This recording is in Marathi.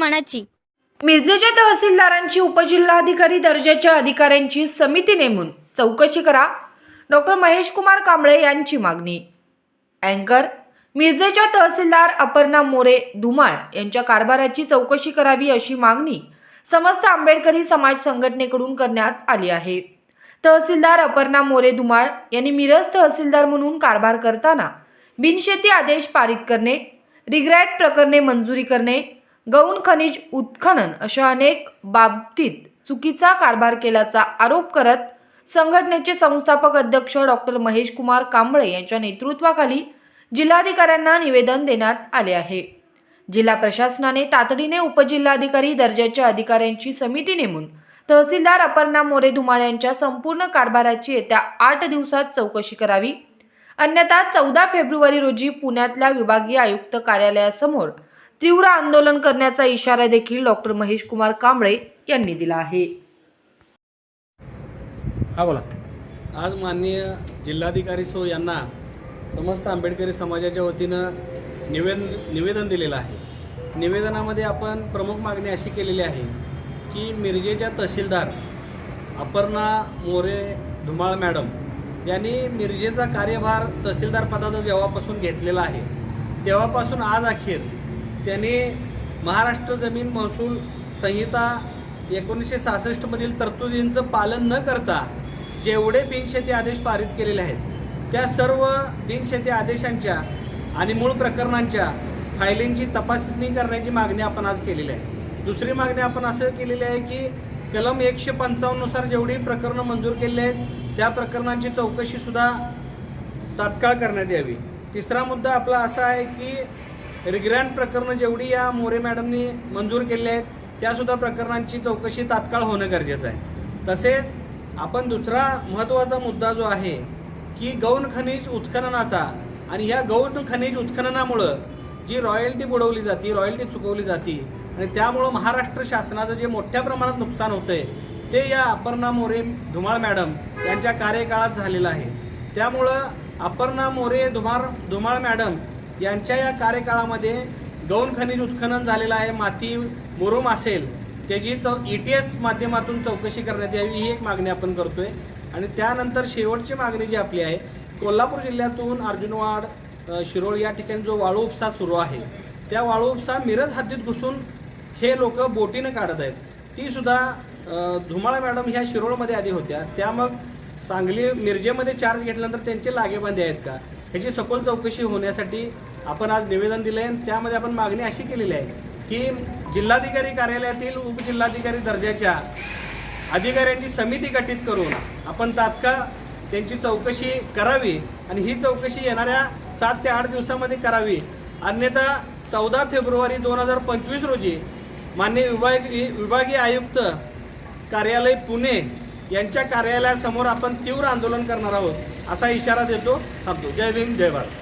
मनाची. मिरजेच्या तहसीलदारांची उपजिल्हाधिकारी दर्जाच्या अधिकाऱ्यांची समिती नेमून. चौकशी करा. डॉक्टर महेश कुमार कांबळे यांची मागणी. अँकर मिरजेच्या तहसीलदार अपर्णा मोरे धुमाळ यांच्या कारभाराची चौकशी करावी अशी मागणी समस्त आंबेडकरी समाज संघटनेकडून करण्यात आली आहे. तहसीलदार अपर्णा मोरे धुमाळ यांनी मिरज तहसीलदार म्हणून कारभार करताना बिनशेती आदेश पारित करणे रिग्रॅट प्रकरणे मंजुरी करणे गौण खनिज उत्खनन अशा अनेक बाबतीत चुकीचा कारभार केल्याचा आरोप करत संघटनेचे संस्थापक अध्यक्ष डॉक्टर महेश कुमार कांबळे यांच्या नेतृत्वाखाली जिल्हाधिकाऱ्यांना निवेदन देण्यात आले आहे. जिल्हा प्रशासनाने तातडीने उपजिल्हाधिकारी दर्जाच्या अधिकाऱ्यांची समिती नेमून तहसीलदार अपर्णा मोरे धुमाळ यांच्या संपूर्ण कारभाराची येत्या आठ दिवसात चौकशी करावी. अन्यथा चौदा फेब्रुवारी रोजी पुण्यातल्या विभागीय आयुक्त कार्यालयासमोर तीव्र आंदोलन करण्याचा इशारा देखील डॉक्टर महेश कुमार कांबळे यांनी दिला आहे. हा बोला. आज माननीय जिल्हाधिकारी सो यांना समस्त आंबेडकरी समाजाच्या वतीनं निवेदन निवेदन दिलेलं आहे. निवेदनामध्ये आपण प्रमुख मागणी अशी केलेली आहे की मिरजेच्या तहसीलदार अपर्णा मोरे धुमाळ मॅडम यांनी मिरजेचा कार्यभार तहसीलदार पदाचा जेव्हापासून घेतलेला आहे तेव्हापासून आज अखेर त्याने महाराष्ट्र जमीन महसूल संहिता एकोणीसशे सहासष्टमधील तरतुदींचं पालन न करता जेवढे बिनशेती आदेश पारित केलेले आहेत त्या सर्व बिनशेती आदेशांच्या आणि मूळ प्रकरणांच्या फायलिंगची तपासणी करण्याची मागणी आपण आज केलेली आहे. दुसरी मागणी आपण असं केलेली आहे की कलम एकशे पंचावन्ननुसार जेवढी प्रकरणं मंजूर केलेली आहेत त्या प्रकरणांची चौकशीसुद्धा तात्काळ करण्यात यावी. तिसरा मुद्दा आपला असा आहे की रिग्रँट प्रकरणं जेवढी या मोरे मॅडमनी मंजूर केली आहेत त्यासुद्धा प्रकरणांची चौकशी तात्काळ होणं गरजेचं आहे. तसेच आपण दुसरा महत्त्वाचा मुद्दा जो आहे की गौण खनिज उत्खननाचा आणि ह्या गौण खनिज उत्खननामुळं जी रॉयल्टी बुडवली जाते रॉयल्टी चुकवली जाते आणि त्यामुळं महाराष्ट्र शासनाचं जे मोठ्या प्रमाणात नुकसान होतं आहे ते या अपर्णा मोरे धुमाळ मॅडम यांच्या कार्यकाळात झालेलं आहे. त्यामुळं अपर्णा मोरे धुमार धुमाळ मॅडम यांच्या या कार्यकाळामध्ये गौण खनिज उत्खनन झालेलं आहे माती मुरुम असेल त्याची चौ ई टी एस माध्यमातून चौकशी करण्यात यावी ही एक मागणी आपण करतोय. आणि त्यानंतर शेवटची मागणी जी आपली आहे कोल्हापूर जिल्ह्यातून अर्जुनवाड शिरोळ या ठिकाणी जो वाळू उपसा सुरू आहे त्या वाळू उपसा मिरज हद्दीत घुसून हे लोक बोटीनं काढत आहेत. ती सुद्धा मॅडम ह्या शिरोळमध्ये आधी होत्या. त्या मग सांगली मिरजेमध्ये चार्ज घेतल्यानंतर त्यांचे लागेबांधे आहेत का? ह्याची सखोल चौकशी होण्यासाठी आपण आज निवेदन दिलं आहे आणि त्यामध्ये आपण मागणी अशी केलेली आहे की जिल्हाधिकारी कार्यालयातील उपजिल्हाधिकारी दर्जाच्या अधिकाऱ्यांची समिती गठीत करून आपण तात्काळ त्यांची चौकशी करावी आणि ही चौकशी येणाऱ्या सात ते आठ दिवसामध्ये करावी. अन्यथा चौदा फेब्रुवारी दोन हजार पंचवीस रोजी मान्य विभागीय विभागीय आयुक्त कार्यालय पुणे यांच्या कार्यालयासमोर आपण तीव्र आंदोलन करणार आहोत असा इशारा देतो थांबतो. जय भीम जय भारत.